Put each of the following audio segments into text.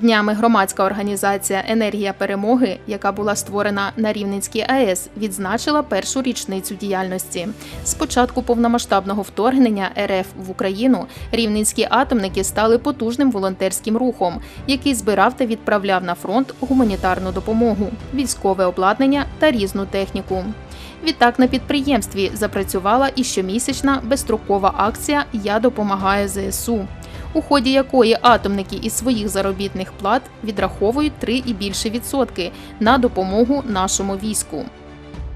Днями громадська організація Енергія перемоги, яка була створена на Рівненській АЕС, відзначила першу річницю діяльності. З початку повномасштабного вторгнення РФ в Україну рівненські атомники стали потужним волонтерським рухом, який збирав та відправляв на фронт гуманітарну допомогу, військове обладнання та різну техніку. Відтак на підприємстві запрацювала і щомісячна безстрокова акція Я допомагаю ЗСУ, у ході якої атомники із своїх заробітних плат відраховують 3 і більше відсотки на допомогу нашому війську.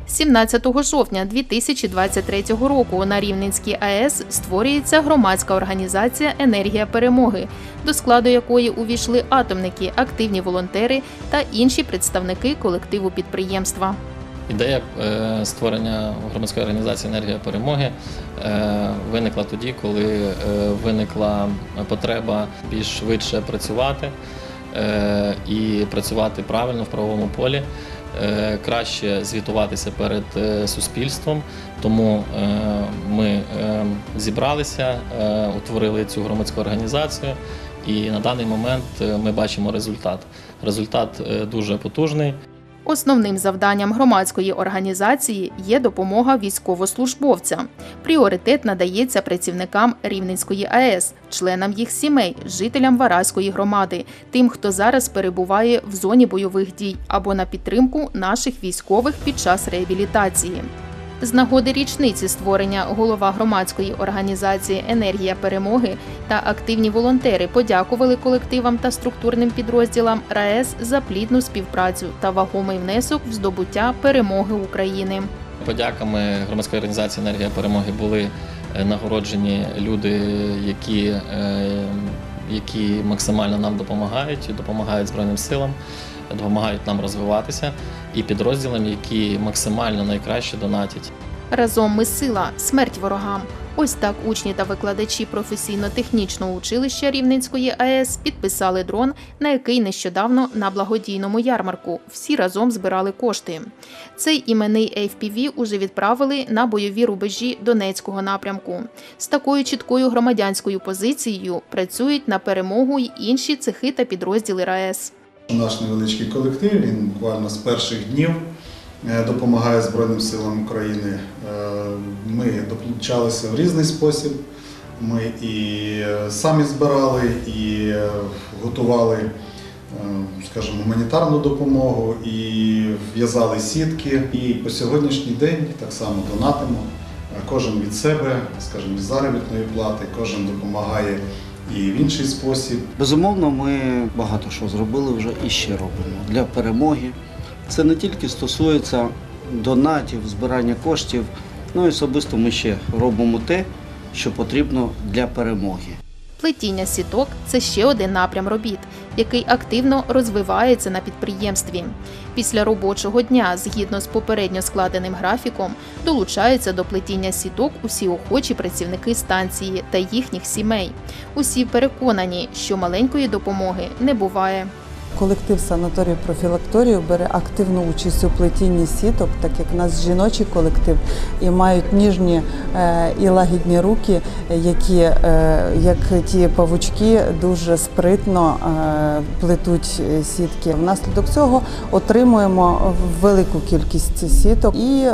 17 жовтня 2023 року на Рівненській АЕС створюється громадська організація Енергія перемоги, до складу якої увійшли атомники, активні волонтери та інші представники колективу підприємства. Ідея е, створення громадської організації Енергія перемоги е, виникла тоді, коли е, виникла потреба більш швидше працювати і працювати правильно в правовому полі, краще звітуватися перед суспільством. Тому ми зібралися, утворили цю громадську організацію, і на даний момент ми бачимо результат. Результат дуже потужний. Основним завданням громадської організації є допомога військовослужбовцям. Пріоритет надається працівникам Рівненської АЕС, членам їх сімей, жителям Вараської громади, тим, хто зараз перебуває в зоні бойових дій або на підтримку наших військових під час реабілітації. З нагоди річниці створення голова громадської організації Енергія перемоги та активні волонтери подякували колективам та структурним підрозділам РаЕС за плідну співпрацю та вагомий внесок в здобуття перемоги України. Подяками громадської організації Енергія перемоги були е, нагороджені люди, які, е, які максимально нам допомагають, допомагають Збройним силам, допомагають нам розвиватися, і підрозділам, які максимально найкраще донатять. Разом ми сила, смерть ворогам. Ось так учні та викладачі професійно-технічного училища Рівненської АЕС підписали дрон, на який нещодавно на благодійному ярмарку всі разом збирали кошти. Цей іменний FPV уже відправили на бойові рубежі Донецького напрямку. З такою чіткою громадянською позицією працюють на перемогу й інші цехи та підрозділи РаЕС. Наш невеличкий колектив, він буквально з перших днів е, допомагає Збройним силам України. Е, Ми долучалися в різний спосіб. Ми і е, самі збирали, і готували, скажімо, гуманітарну допомогу, і в'язали сітки. І по сьогоднішній день так само донатимо. Кожен від себе, скажімо, від заробітної плати, кожен допомагає і в інший спосіб. Безумовно, ми багато що зробили вже і ще робимо для перемоги. Це не тільки стосується донатів, збирання коштів, ну і особисто ми ще робимо те, що потрібно для перемоги. Плетіння сіток це ще один напрям робіт, який активно розвивається на підприємстві. Після робочого дня, згідно з попередньо складеним графіком, долучаються до плетіння сіток усі охочі працівники станції та їхніх сімей. Усі переконані, що маленької допомоги не буває. Колектив санаторію профілакторію бере активну участь у плетінні сіток, так як у нас жіночий колектив і мають ніжні е, і лагідні руки, які, е, як ті павучки, дуже спритно е, плетуть сітки. Внаслідок цього отримуємо велику кількість сіток, і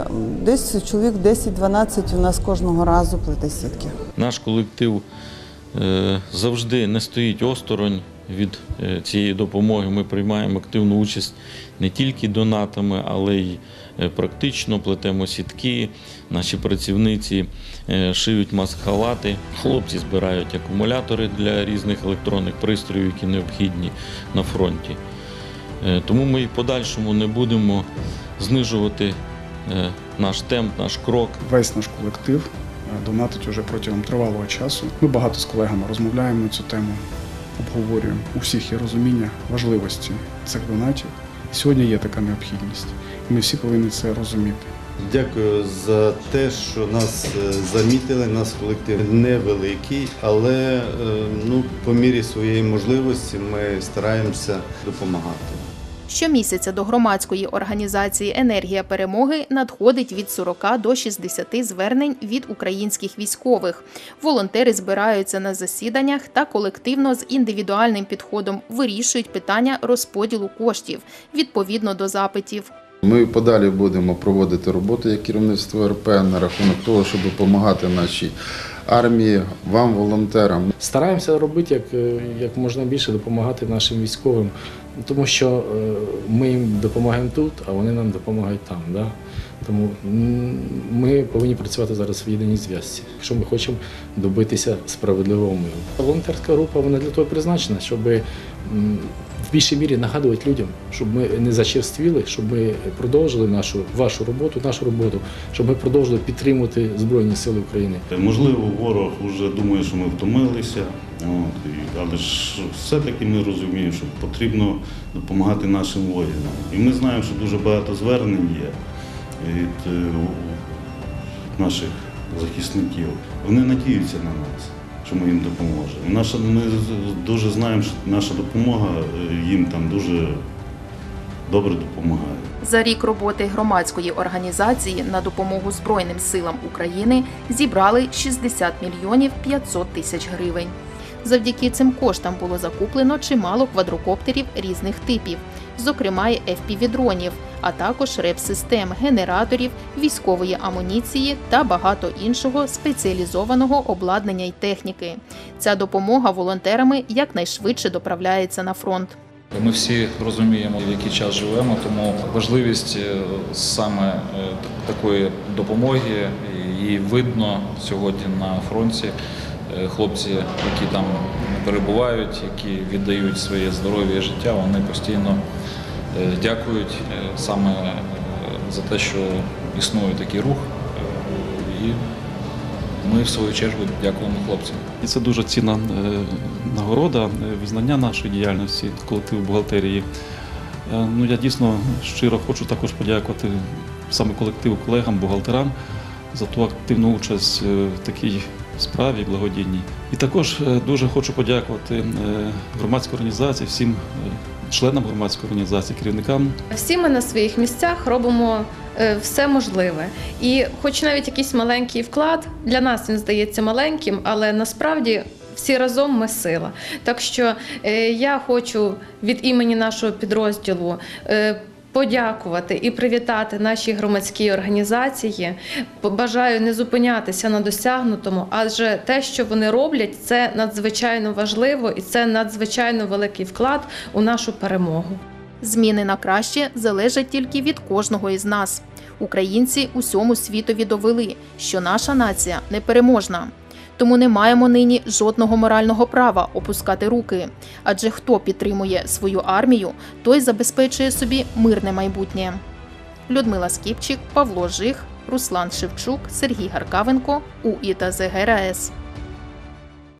десь чоловік 10-12 у нас кожного разу плете сітки. Наш колектив завжди не стоїть осторонь від е, цієї допомоги. Ми приймаємо активну участь не тільки донатами, але й е, практично плетемо сітки. Наші працівниці е, шиють маск-халати, хлопці збирають акумулятори для різних електронних пристроїв, які необхідні на фронті. Е, Тому ми і в подальшому не будемо знижувати е, наш темп, наш крок. Весь наш колектив е, донатить уже протягом тривалого часу. Ми багато з колегами розмовляємо цю тему, обговорюємо. У всіх є розуміння важливості цих донатів. Сьогодні є така необхідність. І ми всі повинні це розуміти. Дякую за те, що нас е, замітили. Наш колектив невеликий, але е, ну, по мірі своєї можливості ми стараємося допомагати. Щомісяця до громадської організації Енергія перемоги надходить від 40 до 60 звернень від українських військових. Волонтери збираються на засіданнях та колективно з індивідуальним підходом вирішують питання розподілу коштів відповідно до запитів. Ми подалі будемо проводити роботу як керівництво РП на рахунок того, щоб допомагати нашій армії, вам, волонтерам. Стараємося робити як, е, як можна більше допомагати нашим військовим, тому що е, ми їм допомагаємо тут, а вони нам допомагають там. Да? Тому ми повинні працювати зараз в єдиній зв'язці, якщо ми хочемо добитися справедливого миру. Волонтерська група вона для того призначена, щоб більшій мірі нагадувати людям, щоб ми не зачерствіли, щоб ми продовжили нашу вашу роботу, нашу роботу, щоб ми продовжили підтримувати Збройні Сили України. Можливо, ворог вже думає, що ми втомилися, от, але ж все-таки ми розуміємо, що потрібно допомагати нашим воїнам. І ми знаємо, що дуже багато звернень є від е, наших захисників. Вони надіються на нас, що ми їм допоможемо. Наша, ми дуже знаємо, що наша допомога е, їм там дуже добре допомагає. За рік роботи громадської організації на допомогу Збройним силам України зібрали 60 мільйонів 500 тисяч гривень. Завдяки цим коштам було закуплено чимало квадрокоптерів різних типів, зокрема й FPV-дронів, а також реп-систем, генераторів, військової амуніції та багато іншого спеціалізованого обладнання й техніки. Ця допомога волонтерами якнайшвидше доправляється на фронт. Ми всі розуміємо, в який час живемо, тому важливість е, саме е, такої допомоги її видно сьогодні на фронті. Е, Хлопці, які там перебувають, які віддають своє здоров'я і життя, вони постійно дякують е, саме е, за те, що існує такий рух. Е, І ми, в свою чергу, дякуємо хлопцям. І це дуже цінна е, нагорода, е, визнання нашої діяльності колективу бухгалтерії. Е, Ну, я дійсно щиро хочу також подякувати саме колективу колегам, бухгалтерам за ту активну участь е, в такій справі благодійній. І також е, дуже хочу подякувати е, громадській організації, всім е, членам громадської організації, керівникам Всі ми на своїх місцях робимо е, все можливе. І хоч навіть якийсь маленький вклад, для нас він здається маленьким, але насправді. Всі разом ми сила. Так що е, я хочу від імені нашого підрозділу е, подякувати і привітати наші громадські організації. Бажаю не зупинятися на досягнутому, адже те, що вони роблять, це надзвичайно важливо і це надзвичайно великий вклад у нашу перемогу. Зміни на краще залежать тільки від кожного із нас. Українці усьому світові довели, що наша нація непереможна. Тому не маємо нині жодного морального права опускати руки. Адже хто підтримує свою армію, той забезпечує собі мирне майбутнє. Людмила Скіпчик, Павло Жих, Руслан Шевчук, Сергій Гаркавенко, УІТА ЗГРАЕС.